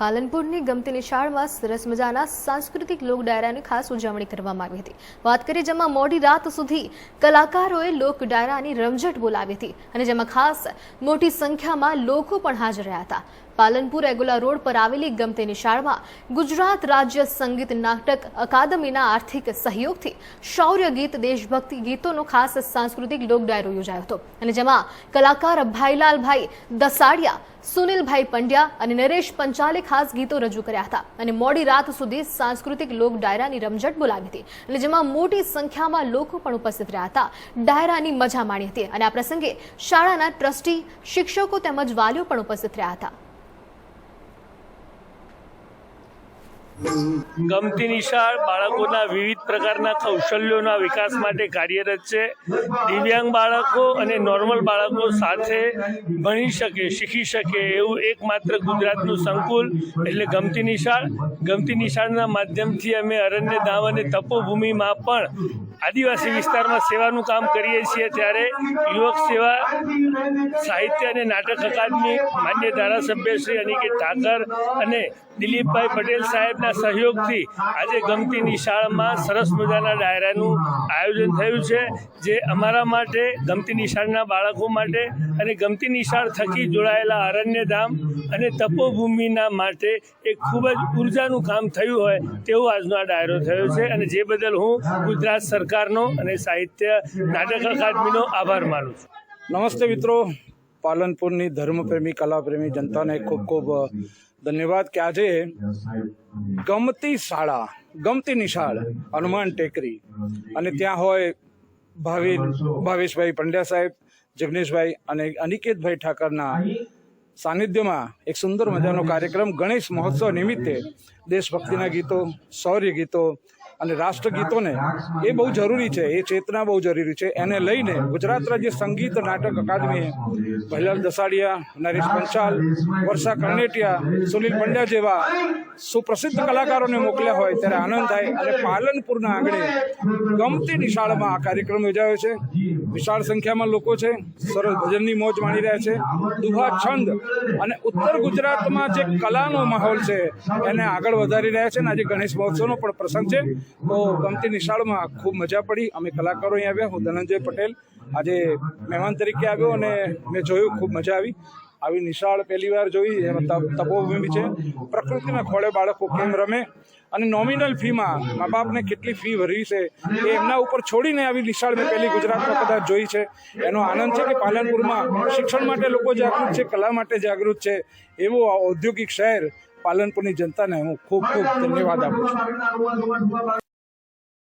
પાલનપુરની ગમતી નિશાળમાં સરસ મજાના સાંસ્કૃતિક લોક ડાયરાની ખાસ ઉજવણી કરવામાં આવી હતી. વાત કરીએ જેમાં મોડી રાત સુધી કલાકારોએ લોક ડાયરાની રમઝટ બોલાવી હતી અને જેમાં ખાસ મોટી સંખ્યામાં લોકો પણ હાજર રહ્યા હતા. પાલનપુર એગોલા રોડ પર આવેલી ગમતી નિશાળમાં ગુજરાત રાજ્ય સંગીત નાટક અકાદમીના આર્થિક સહયોગથી શૌર્ય ગીત, દેશભક્તિ ગીતોનો ખાસ સાંસ્કૃતિક લોક ડાયરો યોજાયો હતો. અને જેમાં કલાકાર ભાઈલાલભાઈ દસાડિયા સુનિલભાઈ પંડ્યા અને નરેશ પંચાલે ખાસ ગીતો રજૂ કર્યા હતા અને મોડી રાત સુધી સાંસ્કૃતિક લોક ડાયરાની રમઝટ બોલાવી હતી. અને જેમાં મોટી સંખ્યામાં લોકો પણ ઉપસ્થિત રહ્યા હતા. ડાયરાની મજા માણી હતી અને આ પ્રસંગે શાળાના ટ્રસ્ટી, શિક્ષકો તેમજ વાલીઓ પણ ઉપસ્થિત રહ્યા હતા. ગમતી નિશાળ બાળકોના વિવિધ પ્રકારના કૌશલ્યોના વિકાસ માટે કાર્યરત છે. દિવ્યાંગ બાળકો અને નોર્મલ બાળકો સાથે ભણી શકે, શીખી શકે એવું એકમાત્ર ગુજરાતનું સંકુલ એટલે ગમતી નિશાળ. ગમતી નિશાળના માધ્યમથી અમે અરણ્ય ધામ અને તપોભૂમિમાં પણ આદિવાસી વિસ્તારમાં સેવાનું કામ કરીએ છીએ ત્યારે યુવક સેવા, સાહિત્ય અને નાટક અકાદમી માન્ય ધારાસભ્ય શ્રી અનિકેત ઠાકર અને દિલીપભાઈ પટેલ સાહેબના સહયોગથી આજે ગમતી નિશાળમાં સરસ મજાના ડાયરાનું આયોજન થયું છે, જે અમારા માટે ગમતી નિશાળના બાળકો માટે અને ગમતી નિશાળ થકી જોડાયેલા અરણ્યધામ અને તપોભૂમિના માટે એક ખૂબ જ ઉર્જાનું કામ થયું હોય તેવો આજનો આ ડાયરો થયો છે અને જે બદલ હું ગુજરાત સરકારનો અને સાહિત્ય નાટક અકાદમીનો આભાર માનું છું. નમસ્તે મિત્રો. પાલનપુરની ધર્મપ્રેમી, કલાપ્રેમી જનતાને ખૂબ ખૂબ ધન્યવાદ કે આજે ગમતી શાળા, ગમતી નિશાળ, હનુમાન ટેકરી અને ત્યાં હોય ભાવિ, ભાવેશભાઈ પંડ્યા સાહેબ, જગનેશભાઈ અને અનિકેતભાઈ ઠાકરના સાનિધ્યમાં એક સુંદર મજાનો કાર્યક્રમ ગણેશ મહોત્સવ નિમિત્તે દેશભક્તિના ગીતો, શૌર્ય ગીતો અને રાષ્ટ્રગીતોને એ બહુ જરૂરી છે, એ ચેતના બહુ જરૂરી છે. એને લઈને ગુજરાત રાજ્ય સંગીત નાટક અકાદમીએ ભૈલાલ દસાડિયા, નરેશ પંચાલ, વર્ષા કરનેટિયા સુનિલ પંડ્યા જેવા સુપ્રસિદ્ધ કલાકારોને મોકલ્યા હોય ત્યારે આનંદ થાય અને પાલનપુરના આંગણે ગમતી નિશાળમાં આ કાર્યક્રમ યોજાયો છે. વિશાળ સંખ્યામાં લોકો છે સરસ ભજનની મોજ માણી રહ્યા છે. દુહા છંદ અને ઉત્તર ગુજરાતમાં જે કલાનો માહોલ છે, એને આગળ વધારી રહ્યા છે અને આજે ગણેશ મહોત્સવનો પણ પ્રસંગ છે. તો ગમતી નિશાળમાં ખૂબ મજા પડી. અમે કલાકારો અહીં આવ્યા. હું ધનંજય પટેલ. આજે મહેમાન તરીકે આવ્યો અને મેં જોયું, ખૂબ મજા આવી. આવી નિશાળ પહેલી વાર જોઈ. તપોભૂમિ છે. પ્રકૃતિના ખોળે બાળકો કેમ રમે? અને નોમિનલ ફીમાં મા બાપને કેટલી ફી ભરવી છે એ એમના ઉપર છોડીને આવી નિશાળ મેં પહેલી ગુજરાતમાં કદાચ જોઈ છે. એનો આનંદ છે કે પાલનપુરમાં શિક્ષણ માટે લોકો જાગૃત છે, કલા માટે જાગૃત છે. એવું ઔદ્યોગિક શહેર પાલનપુરની જનતાને હું ખૂબ ખૂબ ધન્યવાદ આપું છું.